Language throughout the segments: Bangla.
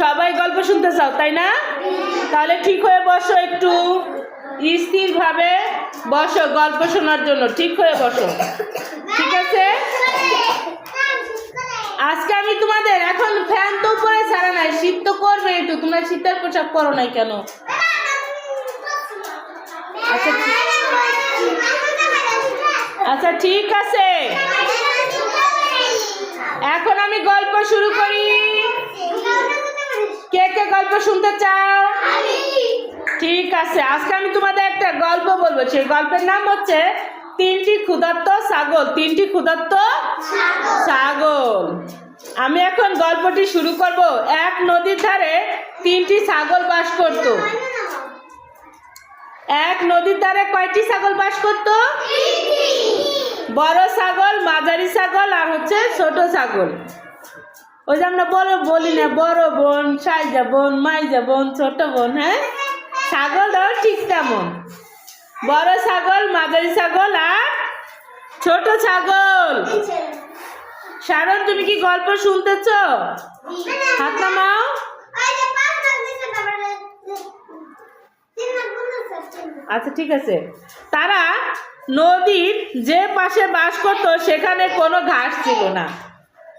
সবাই গল্প শুনতে চাও, তাই না? তাহলে ঠিক হয়ে বসো একটু। স্থির ভাবে বসো গল্প শোনার জন্য, ঠিক হয়ে বসো। ঠিক আছে? আজকে আমি তোমাদের এখন ফ্যান তো উপরে ছাড়া নাই, শীত তো করবে একটু, তোমরা শীতের পোশাক করো নাই কেন? আচ্ছা আচ্ছা ঠিক আছে। এখন আমি গল্প শুরু করি কে কে গল্প শুনতে চাও ঠিক আছে, আজকে আমি তোমাদের একটা গল্প বলব। সেই গল্পের নাম হচ্ছে, তিনটি ক্ষুধার্ত ছাগল, তিনটি ক্ষুধার্ত ছাগল। আমি এখন গল্পটি শুরু করব। এক নদীর ধারে তিনটি ছাগল বাস করত। এক নদীর ধারে কয়টি ছাগল বাস করত? বড় ছাগল, মাঝারি ছাগল আর হচ্ছে ছোট ছাগল। ওই যে আমরা বড় বলি না, বড় বোন, সাইজা বোন, মাইজা বোন, ছোট বোন হ্যাঁ? ছাগলটাও ঠিক তেমন। বড় ছাগল, মাঝারি ছাগল আর ছোট ছাগল। শারণ তুমি কি গল্প শুনতেছ? হাত নামাও। আচ্ছা ঠিক আছে। তারা নদীর যে পাশে বাস করতো, সেখানে কোনো ঘাস ছিল না।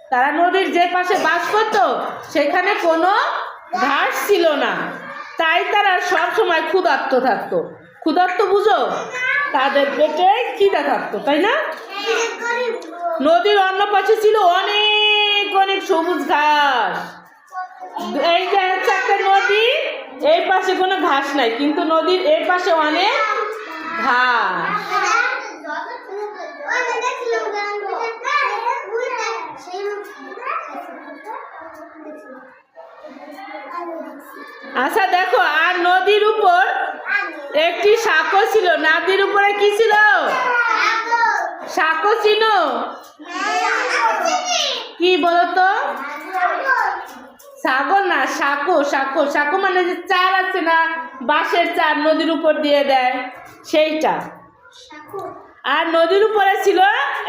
তারা নদীর যে পাশে বাস করতো, সেখানে কোনো ঘাস ছিল না। তাই তারা সব সময় ক্ষুধার্ত থাকতো। ক্ষুধার্ত বুঝো? তাদের পেটে খিদা থাকতো, তাই না? নদীর অন্য পাশে ছিল অনেক অনেক সবুজ ঘাস। এই যে হচ্ছে একটা নদী, এই পাশে কোনো ঘাস নাই, কিন্তু নদীর এই পাশে অনেক ঘাস। আচ্ছা দেখো, আর নদীর উপর একটি সাঁকো ছিল। নদীর উপরে কি ছিল? সাঁকো ছিল কি বলতো? ছাগল না, সাঁকো সাঁকো। সাঁকো মানে যে চার আছে না, বাঁশের চার নদীর উপর দিয়ে দেয়, সেইটা। আর নদীর উপরে ছিল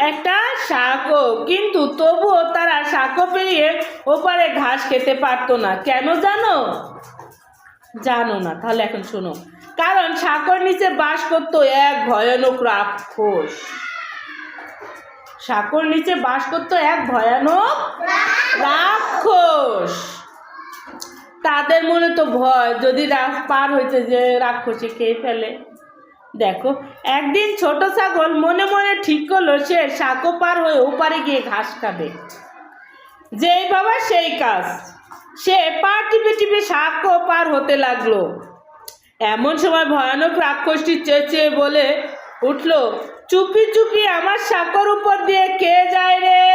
একটা সাঁকো। কিন্তু তবুও তারা সাঁকো পেরিয়ে ওপারে ঘাস খেতে পারতো না। কেন জানো? জানো না, তাহলে এখন শোনো। কারণ সাঁকোর নিচে বাস করতো এক ভয়ানক রাক্ষস। সাঁকোর নিচে বাস করতো এক ভয়ানক রাক্ষস। তাদের মনে তো ভয়, যদি পার হইতে যে রাক্ষসে খেয়ে ফেলে। দেখো, একদিন ছোট ছাগল মনে মনে ঠিক করল, সে সাঁকো পার হয়ে ওপারে গিয়ে ঘাস খাবে। যেই বাবা সেই কাজ। সে পা টিপে টিপে সাঁকো পার হতে লাগল। এমন সময় ভয়ানক রাক্ষসটি চেঁচে বলে উঠল, চুপি চুপি আমার সাঁকোর উপর দিয়ে কে যায় রে?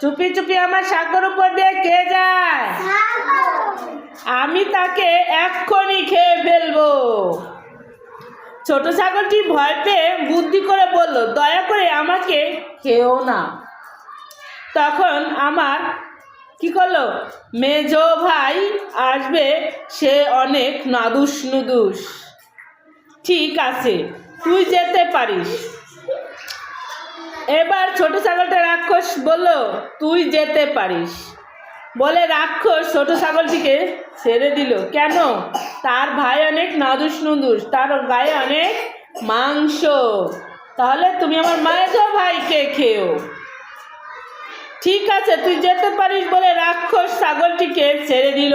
চুপি চুপি আমার সাঁকোর উপর দিয়ে কে যায়? আমি তাকে এক্ষুনি খেয়ে ফেলব। ছোট ছাগলটি ভয় পেয়ে বুদ্ধি করে বলল, দয়া করে আমাকে খেও না। তখন আমার কি করল? মেজ ভাই আসবে, সে অনেক নাদুস নুদুস। ঠিক আছে, তুই যেতে পারিস। এবার ছোট ছাগলটা রাক্ষস বলল, তুই যেতে পারিস। বলে রাক্ষস ছোট ছাগলটিকে ছেড়ে দিল। কেন? তার ভাই অনেক নাদুস নুদুস, তার গায়ে অনেক মাংস। তাহলে তুমি আমার মায়ের ভাইকে খেও ঠিক আছে, তুই যেতে পারিস বলে রাক্ষস ছাগলটিকে ছেড়ে দিল।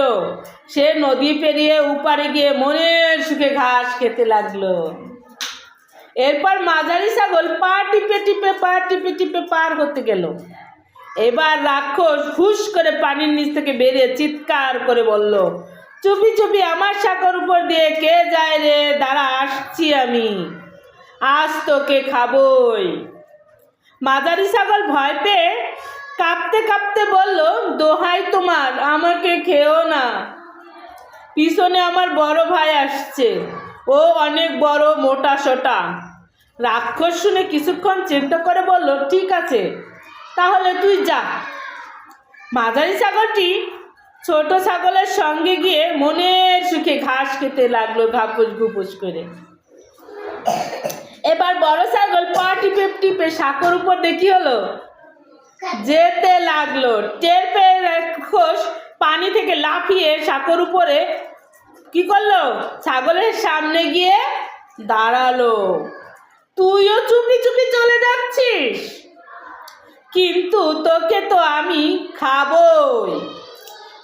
সে নদী পেরিয়ে উপারে গিয়ে মনের সুখে ঘাস খেতে লাগল। এরপর মাঝারি ছাগল পা টিপে টিপে, পা টিপে টিপে পার হতে গেল। এবার রাক্ষস ফুস করে পানির নিচ থেকে বেরিয়ে চিৎকার করে বলল, চুপি চুপি আমার শাকর উপর দিয়ে কে যায় রে? দাঁড়া, আসছি আমি। আজ তোকে খাবই। মাঝারি ছাগল ভয় পেয়ে কাঁপতে কাঁপতে বলল, দোহাই তোমার, আমাকে খেও না। পিছনে আমার বড় ভাই আসছে। ও অনেক বড় মোটা সোটা। রাক্ষস শুনে কিছুক্ষণ চিন্তা করে বলল, ঠিক আছে, তাহলে তুই যা। মাঝারি ছাগলটি ছোট ছাগলের সঙ্গে গিয়ে মনের সুখে ঘাস খেতে লাগল ঘাপুস ঘুপুস করে। এবার বড় ছাগল পা টিপে টিপে সাঁকোর উপর দেখি হলো যেতে লাগল। টের পেয়ে রাক্ষস পানি থেকে লাফিয়ে সাঁকোর উপরে কি করল? ছাগলের সামনে গিয়ে দাঁড়াল। তুইও চুপি চুপি চলে যাচ্ছিস? কিন্তু তোকে তো আমি খাবই।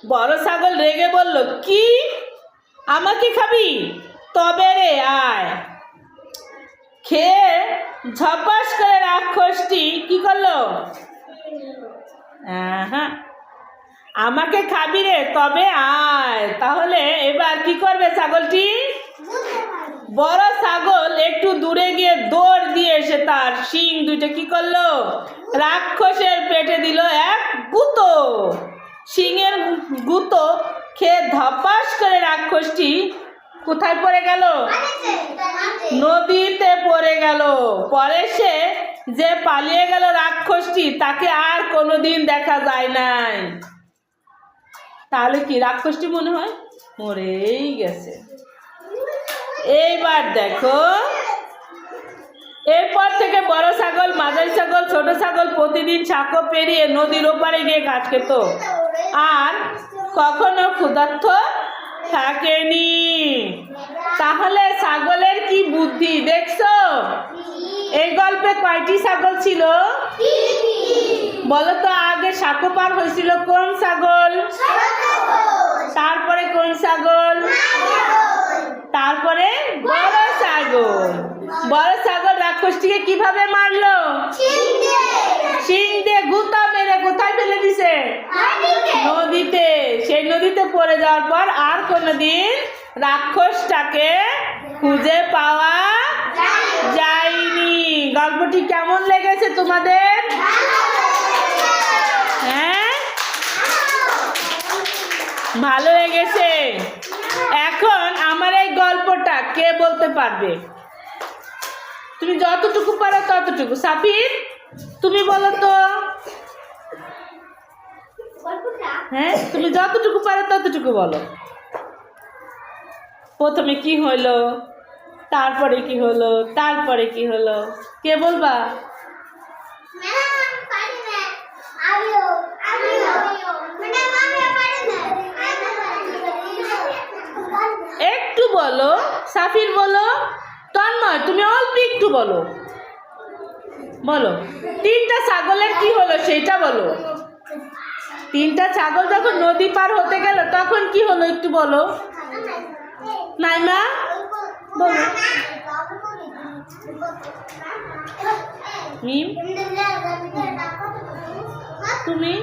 বড় ছাগল রেগে বলল, কি? আমাকে খাবি? তবে রে আয়। খেয়ে ঝপাস করে রাক্ষসটি কি করল? হ্যাঁ আমাকে খাবি রে, তবে আয়। তাহলে এবার কি করবে ছাগলটি? বড় ছাগল একটু দূরে গিয়ে দৌড় দিয়ে এসে তার শিং দুইটা কি করল? রাক্ষসের পেটে দিল এক গুঁতো। শিঙের গুঁতো খেয়ে ধপাস করে রাক্ষসটি কোথায় পড়ে গেল? নদীতে পড়ে গেল। পরে সে যে পালিয়ে গেল রাক্ষসটি, তাকে আর কোনোদিন দেখা যায় নাই। তাহলে কি রাক্ষসটি মনে হয়? মরেই গেছে। এইবার দেখো। এরপর থেকে বড় ছাগল, মাঝারি ছাগল, ছোট ছাগল প্রতিদিন সাঁকো পেরিয়ে নদীর ওপারে গিয়ে ঘাস খেত। আর কখনো ক্ষুধার্থ থাকেনি। তাহলে ছাগলের কি বুদ্ধি? দেখছ? এই গল্পে কয়টি ছাগল ছিল? বলো তো আগে সাঁকো পার হয়েছিল। কোন ছাগল? তারপরে কোন ছাগল? তারপরে বড় ছাগল। বড় ছাগল রাক্ষসটিকে কীভাবে মারলো? শিং দিয়ে গুতা কোথায় ফেলে দিছে? নদীতে। সেই নদীতে পড়ে যাওয়ার পর আর কোনোদিন রাক্ষসটাকে খুঁজে পাওয়া যায়নি। গল্পটি কেমন লেগেছে তোমাদের? হ্যাঁ? ভালো লেগেছে। এখন আমার এই গল্পটা কে বলতে পারবে? তুমি যতটুকু পারো ততটুকু। সাফির তুমি বলো তো। হ্যাঁ? তুমি যতটুকু পারো ততটুকু বলো। প্রথমে কি হলো? তারপরে কি হলো? তারপরে কি হলো? কে বলবা? একটু বলো, সাফির বলো, তন্ময়, তুমি অল্প একটু বলো। বলো, তিনটা ছাগলের কি হলো সেটা বলো। তিনটা ছাগল যখন নদী পার হতে গেল, তখন কি হলো একটু বলো? নাইমা? বলো তুমি?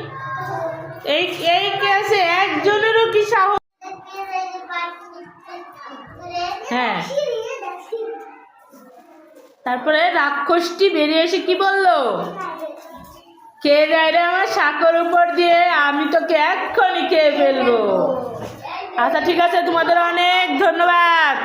এই এই ক্লাসে একজনেরও কি সাহস? হ্যাঁ। তারপরে রাক্ষসটি বেরিয়ে এসে কি বলল? কে যায় রে আমার শাকর উপর দিয়ে? আমি তোকে এক্ষুনি খেয়ে ফেলব। আচ্ছা ঠিক আছে, তোমাদের অনেক ধন্যবাদ।